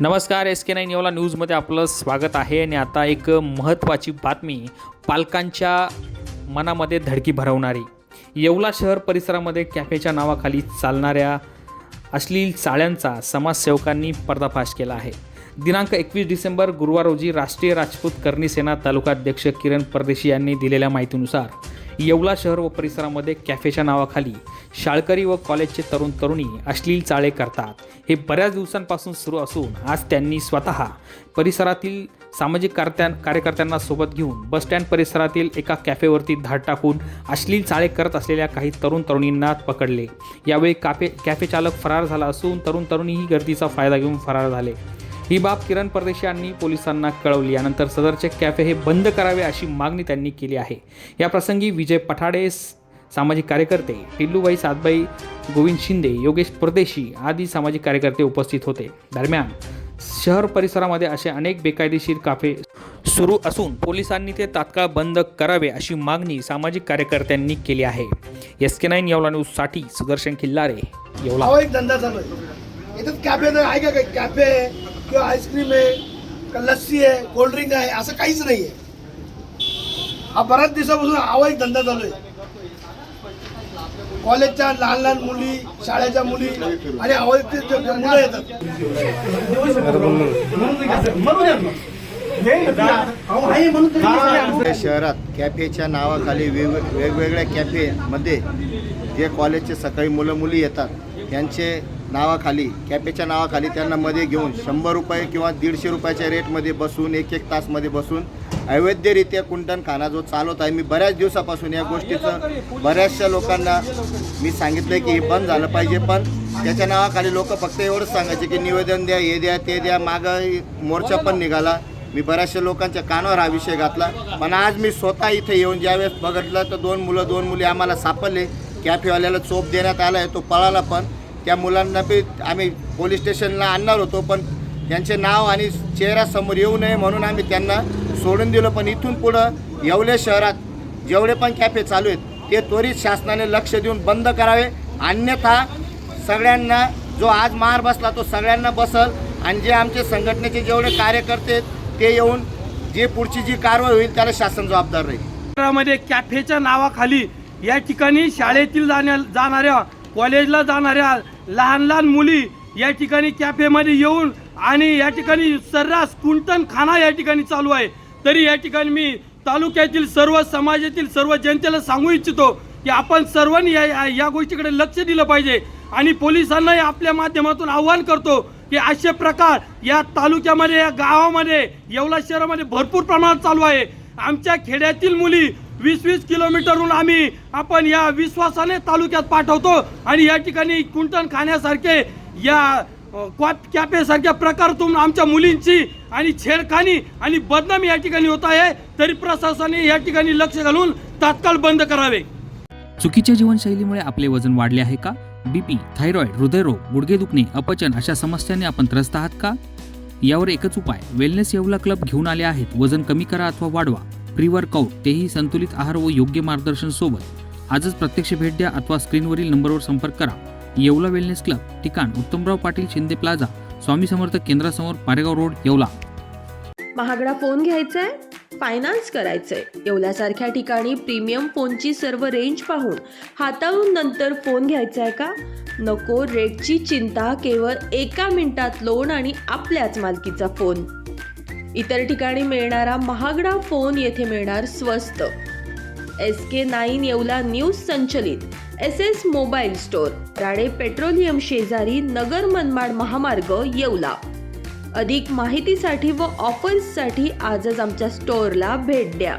नमस्कार S K nine Yeola न्यूजमध्ये आपलं स्वागत आहे आणि आता एक महत्त्वाची बातमी पालकांच्या मनामध्ये धडकी भरवणारी. येवला शहर परिसरामध्ये कॅफेच्या नावाखाली चालणाऱ्या अश्लील चाळ्यांचा समाजसेवकांनी पर्दाफाश केला आहे. दिनांक एकवीस डिसेंबर गुरुवार रोजी राष्ट्रीय राजपूत करणी सेना तालुकाध्यक्ष किरण परदेशी यांनी दिलेल्या माहितीनुसार येवला शहर व परिसरामध्ये कॅफेच्या नावाखाली शाळकरी व कॉलेजचे तरुण तरुणी अश्लील चाळे करतात. हे बऱ्याच दिवसांपासून सुरू असून आज त्यांनी स्वतः परिसरातील सामाजिक कार्त्या कार्यकर्त्यांना सोबत घेऊन बसस्टँड परिसरातील एका कॅफेवरती धाड टाकून अश्लील चाळे करत असलेल्या काही तरुण तरुणींना पकडले. यावेळी काफे कॅफे चालक फरार झाला असून तरुण तरुणीही गर्दीचा फायदा घेऊन फरार झाले. ही बाब किरण परदेशी यांनी पोलिसांना कळवली. यानंतर सदरचे कॅफे हे बंद करावे अशी मागणी त्यांनी केली आहे. या प्रसंगी विजय पठाडे सामाजिक कार्यकर्ते टिल्लूबाई सातबाई गोविंद शिंदे योगेश परदेशी आदी सामाजिक कार्यकर्ते उपस्थित होते. दरम्यान शहर परिसरामध्ये असे अनेक बेकायदेशीर काफे सुरू असून पोलिसांनी ते तात्काळ बंद करावे अशी मागणी सामाजिक कार्यकर्त्यांनी केली आहे. एस के नाईन येवला न्यूजसाठी सुदर्शन खिल्लारे येवला. एक धंदा चालू आहे. इथं कॅफे आहे का कॅफे आहे किंवा आईस्क्रीम आहे का लस्सी आहे कोल्ड्रिंक आहे असं काहीच नाही आहे. हा बऱ्याच दिवसापासून हा एक धंदा चालू आहे. कॉलेजच्या लहान लहान मुली शाळेच्या मुली आणि आवडते मुलं येतात. आपल्या शहरात कॅफेच्या नावाखाली वेग वेगवेगळ्या कॅफेमध्ये जे कॉलेजचे सकाळी मुलं मुली येतात त्यांचे नावाखाली कॅफेच्या नावाखाली त्यांना मध्ये घेऊन शंभर रुपये किंवा दीडशे रुपयाच्या रेटमध्ये बसून एक एक तासमध्ये बसून अवैधरित्या कुंटण खाना जो चालवत आहे. मी बऱ्याच दिवसापासून या गोष्टीचं बऱ्याचशा लोकांना मी सांगितलं की हे बंद झालं पाहिजे पण त्याच्या नावाखाली लोक फक्त एवढंच सांगायचे की निवेदन द्या हे द्या ते द्या मागं मोर्चा पण निघाला. मी बऱ्याचशा लोकांच्या कानावर हा विषय घातला. पण आज मी स्वतः इथे येऊन ज्यावेळेस बघितलं तर दोन मुलं दोन मुली आम्हाला सापडले. कॅफेवाल्याला चोप देण्यात आला आहे तो पळाला पण. त्या मुलांना बी आम्ही पोलीस स्टेशनला आणणार होतो पण त्यांचे नाव आणि चेहरा समोर येऊ नये म्हणून आम्ही त्यांना सोडून दिलं. पण इथून पुढं येवले शहरात जेवढे पण कॅफे चालू आहेत ते त्वरित शासनाने लक्ष देऊन बंद करावे. अन्यथा सगळ्यांना जो आज मार बसला तो सगळ्यांना बसल. आणि जे आमचे संघटनेचे जेवढे कार्यकर्ते आहेत ते येऊन जे पुढची जी कारवाई होईल त्याला शासन जबाबदार राहील. शहरामध्ये कॅफेच्या नावाखाली या ठिकाणी शाळेतील जाण्या जाणाऱ्या कॉलेजला जाणाऱ्या लहान लहान मुली या ठिकाणी कॅफेमध्ये येऊन आणि या ठिकाणी सर्रास कुंटन खाना या ठिकाणी चालू आहे. तरी या ठिकाणी मी तालुक्यातील सर्व समाजातील सर्व जनतेला सांगू इच्छितो की आपण सर्वांनी या या- या गोष्टीकडे लक्ष दिलं पाहिजे. आणि पोलिसांनाही आपल्या माध्यमातून आव्हान करतो की असे प्रकार या तालुक्यामध्ये या गावामध्ये येवला शहरामध्ये भरपूर प्रमाणात चालू आहे. आमच्या खेड्यातील मुली वीस वीस किलोमीटरहून आम्ही आपण या विश्वासाने तालुक्यात पाठवतो आणि या ठिकाणी कुंटण खाण्यासारखे या कॅपेसारख्या प्रकार प्रकारातून आमच्या मुलींची आणि छेडखानी आणि बदनामी या ठिकाणी होत आहे तरी प्रशासनाने या ठिकाणी लक्ष घालून तात्काळ बंद करावे. चुकीच्या जीवनशैलीमुळे आपले वजन वाढले आहे का? बीपी थायरॉइड हृदयरोग गुडघे दुखणे अपचन अशा समस्यांनी आपण त्रस्त आहात का? यावर एकच उपाय वेलनेस येवला क्लब घेऊन आले आहेत वजन कमी करा अथवा वाढवा. प्री वर्कआउट तेही संतुलित आहार व योग्य मार्गदर्शन सोबत. आजच प्रत्यक्ष भेट द्या अथवा स्क्रीनवरील नंबरवर संपर्क करा. येवला वेलनेस क्लब ठिकाण उत्तमराव पाटील शिंदे प्लाझा स्वामी समर्थ केंद्रासमोर पारेगाव रोड येवला. महागडा फोन घ्यायचाय? फायनान्स करायचंय. येवल्यासारख्या ठिकाणी प्रीमियम फोनची सर्व रेंज पाहून हाताळून नंतर फोन घ्यायचाय का? नको रेटची चिंता केवळ एका मिनिटात लोन आणि आपल्याच मालकीचा फोन इतर ठिकाणी मिळणारा महागडा फोन येथे मिळणार स्वस्त. S K nine Yeola news संचलित. S S mobile store Rane petroleum शेजारी नगर मनमाड महामार्ग येवला. अधिक माहितीसाठी व ऑफर्ससाठी आजच आमच्या स्टोअरला भेट द्या.